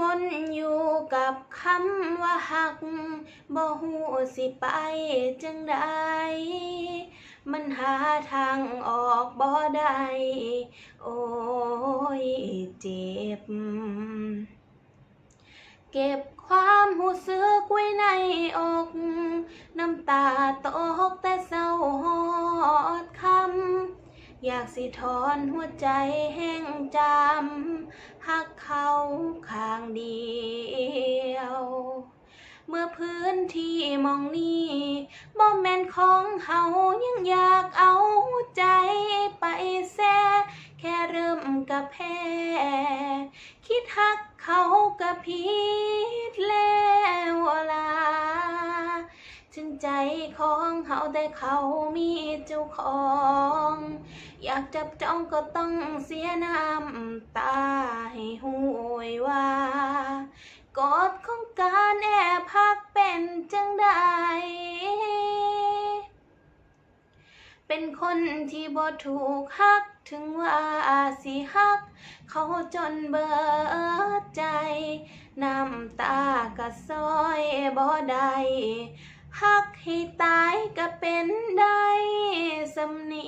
วนอยู่กับคำว่าหักบ่ฮู้สิไปจังใดมันหาทางออกบ่ได้โอ้ยเจ็บ เก็บความหูสึกไว้ในอก น้ำตาตกแต่เศร้าหอดคำอยากสิถอนหัวใจแห้งจำหักเขา ที่มองนี้บ่แม่นของเฮายังอยากเอาใจไปแซ่แค่เริ่มกับแพ้คิดหักเขากับผิดแล้วล่ะถึงใจของเฮาแต่เขามีเจ้าของ อยากจับจ้องก็ต้องเสียน้ำตาให้ห่วยว่า จังใดเป็นคนที่บ่ถูกฮักถึงว่าอาสิฮัก เขาจนเบิดใจ น้ำตากะซอยบ่ได้ฮักให้ตายก็เป็นได้สำนี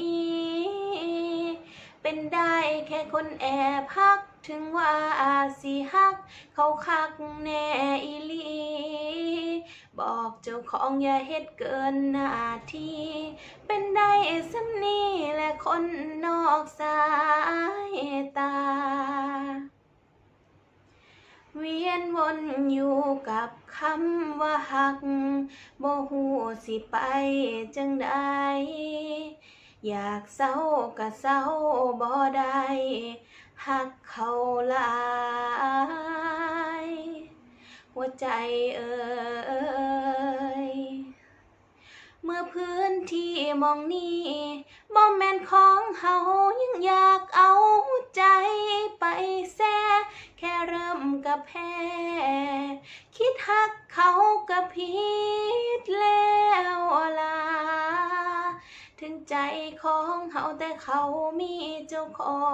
เป็นได้แค่คนแอบฮัก ถึงว่าอาสิฮัก เขาคักแน่อีลี เจ้าของอย่าเฮ็ดเกินหน้าที่ เป็นได้สำนีและคนนอกสายตา เวียนวนอยู่กับคำว่าหักบ่ฮู้สิไปจังใดอยากเศร้าก็เศร้าบ่ได้หักเขาลาย หัวใจเอ่ย มื่อพื้นที่มองนี้บ่แม่นของเฮายังอยากเอาใจไปแซ่แค่เริ่มกับแพ้คิดหักเขากับผิดแล้วล่ะถึงใจของเฮาแต่เขามีเจ้าขอ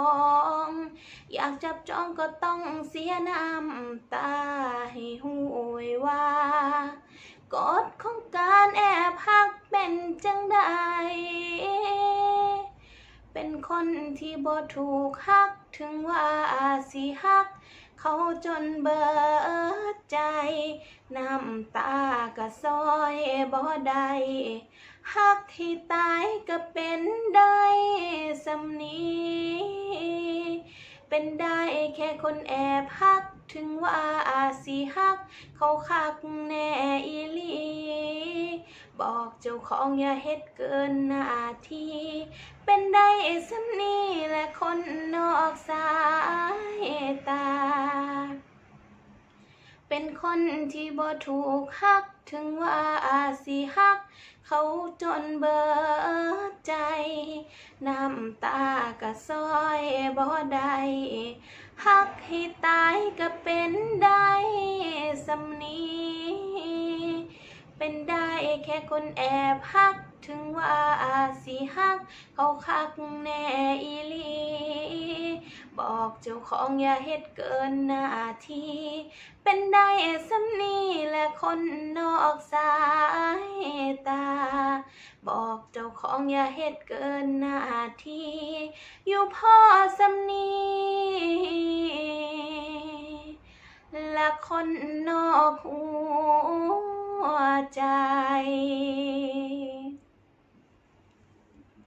ง อยากจับจองก็ต้องเสียน้ำตาให้ห่วยว่ากฎของการแอ จังใด เป็นคนที่บ่ถูกหักถึงว่าสิหัก เขาจนเบิดใจ น้ำตากะซอยบ่ได้หักที่ตายก็เป็นได้สำนีเป็นได้แค่คนแอบหักถึงว่าอาสิหัก เขาคักแน่อีลี บอกเจ้าของอย่าเฮ็ดเกินหน้าที่ เป็นได้สำนีและคนนอกสายตา เป็นคนที่บ่ถูกหักถึงว่าอาสิหัก เขาจนเบิดใจ น้ำตากะซอยบ่ได้หักให้ตายก็เป็นได้สำนี เป็นได้แค่คนแอบหัก ถึงว่าสิหัก เขาคักแน่อีลีบอกเจ้าของอย่าเฮ็ดเกินหน้าที่ เป็นได้สำนีและคนนอกสายตา บอกเจ้าของอย่าเฮ็ดเกินหน้าที่ อยู่พ่อสำนีและคนนอกหัว ใจ